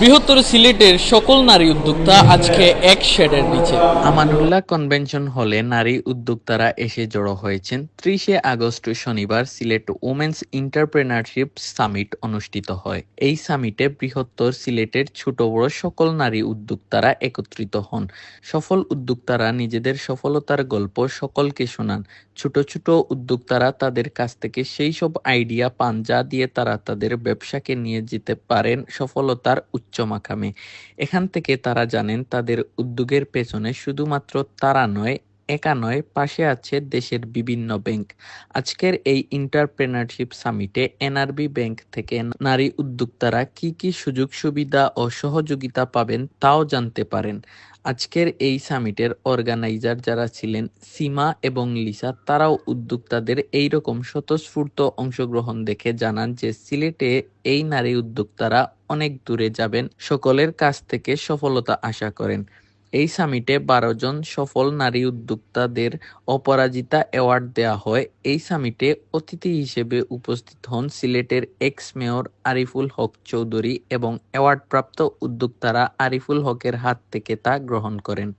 বৃহত্তর সিলেটের সকল নারী উদ্যোক্তা আজকে এক শেডের নিচে। আমানুল্লাহ কনভেনশন হলে নারী উদ্যোক্তারা এসে জড়ো হয়েছেন। ত্রিশে আগস্ট শনিবার সিলেট ওমেন্স ইন্টারপ্রেনারশিপ সামিট অনুষ্ঠিত হয়। এই সামিটে বৃহত্তর সিলেটের ছোট বড় সকল নারী উদ্যোক্তারা একত্রিত হন। সফল উদ্যোক্তারা নিজেদের সফলতার গল্প সকলকে শোনান। ছোট ছোট উদ্যোক্তারা তাদের কাছ থেকে সেই সব আইডিয়া পান যা দিয়ে তারা তাদের ব্যবসাকে নিয়ে যেতে পারেন সফলতার উচ্চ মাকামে এখান থেকে তারা জানেন তাদের উদ্যোগের পেছনে শুধুমাত্র তারা নয়, একা নয়, পাশে আছে দেশের বিভিন্ন ব্যাংক। আজকের এই ইন্টারপ্রেনারশিপ সামিটে এনআরবি ব্যাংক থেকে নারী উদ্যোক্তারা কি কি সুযোগ, সুবিধা ও সহযোগিতা পাবেন তাও জানতে পারেন। আজকের এই সামিটের অর্গানাইজার যারা ছিলেন সীমা এবং লিসা, তারাও উদ্যোক্তাদের এইরকম স্বতঃস্ফূর্ত অংশগ্রহণ দেখে জানান যে সিলেটে এই নারী উদ্যোক্তারা অনেক দূরে যাবেন, সকলের কাছ থেকে সফলতা আশা করেন। এই সামিটে বারো জন সফল নারী উদ্যোক্তাদের অপরাজিতা অ্যাওয়ার্ড দেওয়া হয়। এই সামিটে অতিথি হিসেবে উপস্থিত হন সিলেটের এক্স মেয়র আরিফুল হক চৌধুরী এবং অ্যাওয়ার্ডপ্রাপ্ত উদ্যোক্তারা আরিফুল হকের হাত থেকে তা গ্রহণ করেন।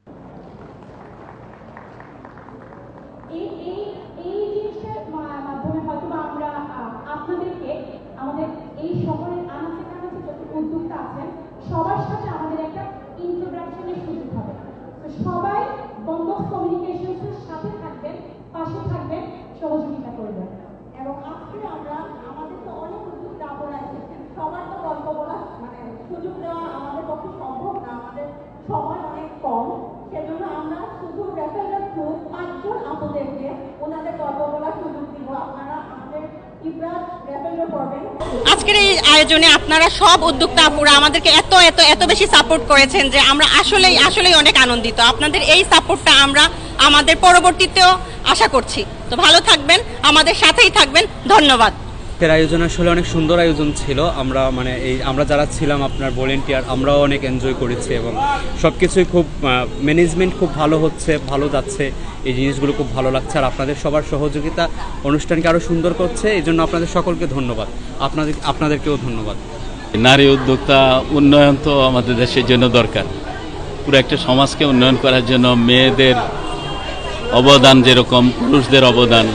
এই আছেন, সবার সাথে আমাদের একটা ইন্ট্রোডাকশনের সুযোগ হবে। তো সবাই বন্ধক কমিউনিকেশনসের সাথে থাকবেন, পাশে থাকবেন, সহযোগিতা করবেন। আজকের এই আয়োজনে আপনারা সব উদ্যোক্তা আপুরা আমাদেরকে এত এত এত বেশি সাপোর্ট করেছেন যে আমরা আসলেই আসলেই অনেক আনন্দিত। আপনাদের এই সাপোর্টটা আমরা আমাদের পরবর্তীতেও আশা করছি। তো ভালো থাকবেন, আমাদের সাথেই থাকবেন। ধন্যবাদ। আজকের আয়োজন আসলে অনেক সুন্দর আয়োজন ছিল। আমরা মানে এই আমরা যারা ছিলাম আপনার ভলেন্টিয়ার আমরাও অনেক এনজয় করেছি এবং সব কিছুই খুব ম্যানেজমেন্ট খুব ভালো হচ্ছে, ভালো যাচ্ছে। এই জিনিসগুলো খুব ভালো লাগছে আর আপনাদের সবার সহযোগিতা অনুষ্ঠানকে আরও সুন্দর করছে। এই জন্য আপনাদের সকলকে ধন্যবাদ। আপনাদের, আপনাদেরকেও ধন্যবাদ। নারী উদ্যোক্তা উন্নয়ন তো আমাদের দেশের জন্য দরকার। পুরো একটা সমাজকে উন্নয়ন করার জন্য মেয়েদের অবদান যেরকম, পুরুষদের অবদান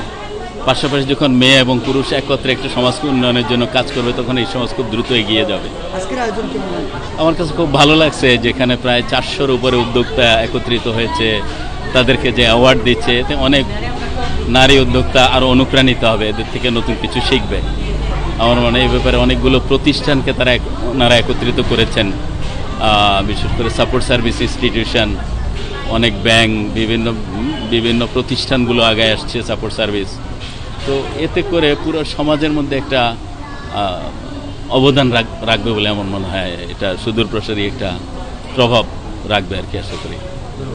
পাশাপাশি যখন মেয়ে এবং পুরুষ একত্রে একটা সমাজকে উন্নয়নের জন্য কাজ করবে তখন এই সমাজ খুব দ্রুত এগিয়ে যাবে। আমার কাছে খুব ভালো লাগছে যেখানে প্রায় চারশোর উপরে উদ্যোক্তা একত্রিত হয়েছে তাদেরকে যে অ্যাওয়ার্ড দিচ্ছে এতে অনেক নারী উদ্যোক্তা আরও অনুপ্রাণিত হবে এদের থেকে নতুন কিছু শিখবে। আমার মনে হয় এই ব্যাপারে অনেকগুলো প্রতিষ্ঠানকে তারা ওনারা একত্রিত করেছেন। বিশেষ করে সাপোর্ট সার্ভিস ইনস্টিটিউশন অনেক ব্যাংক বিভিন্ন বিভিন্ন প্রতিষ্ঠানগুলো আগে আসছে সাপোর্ট সার্ভিস তো এতে করে পুরো সমাজের মধ্যে একটা অবদান রাখ- রাখবে বলে আমার মনে হয়। এটা সুদূর প্রসারী একটা প্রভাব রাখবে আর কি, আশা করি।